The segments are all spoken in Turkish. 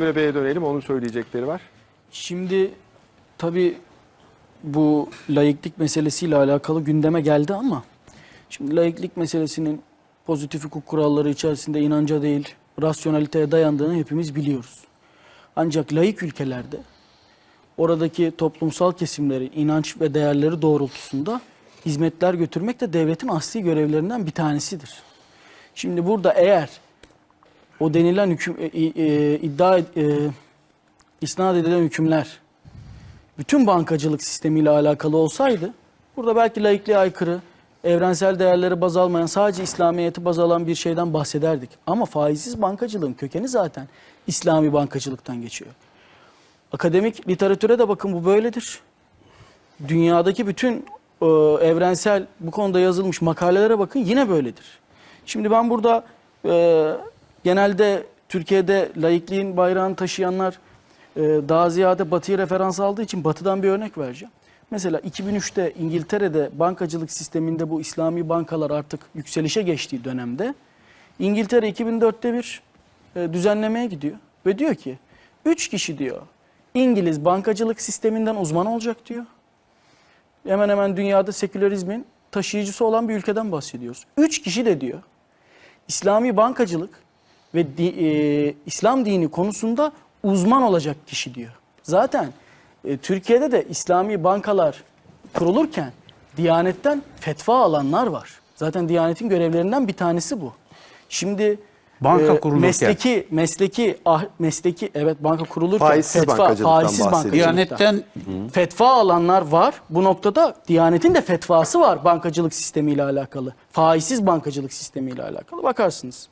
Emre Bey'e dönelim. Onun söyleyecekleri var. Şimdi tabii bu laiklik meselesiyle alakalı gündeme geldi ama şimdi laiklik meselesinin pozitif hukuk kuralları içerisinde inanca değil rasyonaliteye dayandığını hepimiz biliyoruz. Ancak laik ülkelerde oradaki toplumsal kesimleri, inanç ve değerleri doğrultusunda hizmetler götürmek de devletin asli görevlerinden bir tanesidir. Şimdi burada eğer o denilen hüküm, e, e, iddia e, isnat edilen hükümler bütün bankacılık sistemiyle alakalı olsaydı burada belki laikliğe aykırı, evrensel değerleri baz almayan, sadece İslamiyet'i baz alan bir şeyden bahsederdik. Ama faizsiz bankacılığın kökeni zaten İslami bankacılıktan geçiyor. Akademik literatüre de bakın bu böyledir. Dünyadaki bütün e, evrensel bu konuda yazılmış makalelere bakın yine böyledir. Şimdi ben burada e, genelde Türkiye'de laikliğin bayrağını taşıyanlar e, daha ziyade Batı'yı referans aldığı için Batı'dan bir örnek vereceğim. Mesela 2003'te İngiltere'de bankacılık sisteminde bu İslami bankalar artık yükselişe geçtiği dönemde İngiltere 2004'te bir e, düzenlemeye gidiyor ve diyor ki 3 kişi diyor İngiliz bankacılık sisteminden uzman olacak diyor. Hemen hemen dünyada sekülerizmin taşıyıcısı olan bir ülkeden bahsediyoruz. Üç kişi de diyor İslami bankacılık ve di- e, İslam dini konusunda uzman olacak kişi diyor. Zaten e, Türkiye'de de İslami bankalar kurulurken Diyanet'ten fetva alanlar var. Zaten Diyanet'in görevlerinden bir tanesi bu. Şimdi Banka kurulurken. mesleki mesleki ah, mesleki evet banka kurulurken Faizsiz fetva bankacılıktan faizsiz bankacılıkta. Diyanetten Fetva alanlar var. Bu noktada Diyanet'in de fetvası var bankacılık sistemiyle alakalı. Faizsiz bankacılık sistemiyle alakalı. Bakarsınız.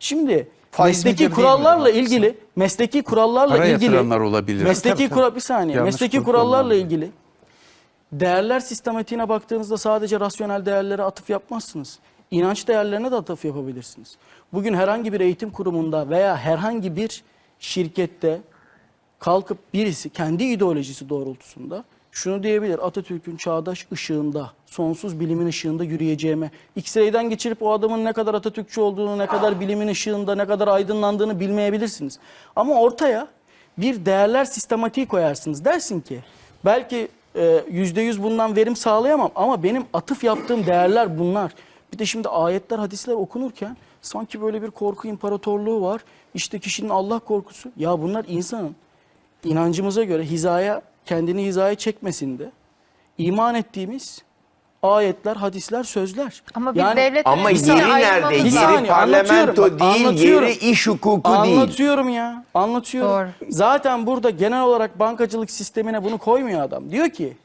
Şimdi Faiz mesleki nedir değil mi? kurallarla ilgili mesleki kurallarla Para ilgili yatıranlar olabilir. Mesleki Tabii, tabii. kural bir saniye. Yanlış mesleki kurallarla kullanılıyor. ilgili değerler sistematiğine baktığınızda sadece rasyonel değerlere atıf yapmazsınız. İnanç değerlerine de atıf yapabilirsiniz. Bugün herhangi bir eğitim kurumunda veya herhangi bir şirkette kalkıp birisi kendi ideolojisi doğrultusunda şunu diyebilir. Atatürk'ün çağdaş ışığında, sonsuz bilimin ışığında yürüyeceğime, X-ray'den geçirip o adamın ne kadar Atatürkçü olduğunu, ne kadar bilimin ışığında, ne kadar aydınlandığını bilmeyebilirsiniz. Ama ortaya bir değerler sistematiği koyarsınız. Dersin ki belki e, yüzde yüz bundan verim sağlayamam ama benim atıf yaptığım değerler bunlar. Bir de şimdi ayetler, hadisler okunurken sanki böyle bir korku imparatorluğu var. İşte kişinin Allah korkusu. Ya bunlar insanın inancımıza göre hizaya, kendini hizaya çekmesinde iman ettiğimiz ayetler, hadisler, sözler. Ama biz Yani- devletten Ama yeri nerede? Yeri saniye, anlatıyorum. parlamento Bak, değil, anlatıyorum. yeri iş hukuku değil. Anlatıyorum ya. Anlatıyorum. Doğru. Zaten burada genel olarak bankacılık sistemine bunu koymuyor adam. Diyor ki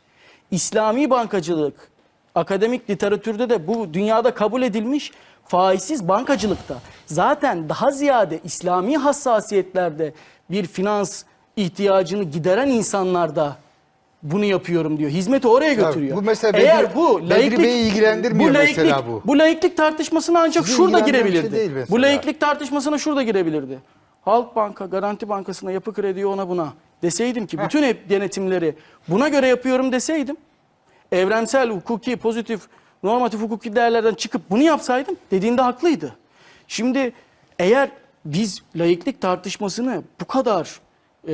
İslami bankacılık akademik literatürde de bu dünyada kabul edilmiş faizsiz bankacılıkta zaten daha ziyade İslami hassasiyetlerde bir finans ihtiyacını gideren insanlarda bunu yapıyorum diyor. Hizmeti oraya götürüyor. bu mesela Eğer Bedri- bu Bedri laiklik Bey'i ilgilendirmiyor bu laiklik, mesela bu. Bu laiklik tartışmasına ancak Sizi şurada şey girebilirdi. değil mesela. bu laiklik tartışmasına şurada girebilirdi. Halk Banka, Garanti Bankası'na, Yapı Kredi'ye ona buna deseydim ki bütün hep denetimleri buna göre yapıyorum deseydim evrensel, hukuki, pozitif, normatif hukuki değerlerden çıkıp bunu yapsaydım dediğinde haklıydı. Şimdi eğer biz laiklik tartışmasını bu kadar e,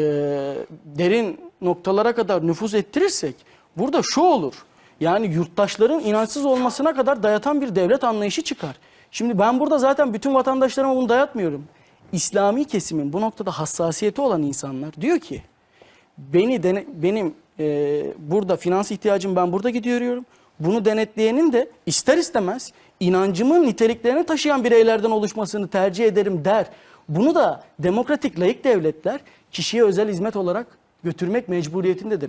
derin noktalara kadar nüfuz ettirirsek burada şu olur. Yani yurttaşların inançsız olmasına kadar dayatan bir devlet anlayışı çıkar. Şimdi ben burada zaten bütün vatandaşlarıma bunu dayatmıyorum. İslami kesimin bu noktada hassasiyeti olan insanlar diyor ki beni dene- benim e, burada finans ihtiyacım ben burada gidiyorum. Bunu denetleyenin de ister istemez inancımın niteliklerini taşıyan bireylerden oluşmasını tercih ederim der. Bunu da demokratik layık devletler kişiye özel hizmet olarak götürmek mecburiyetindedir.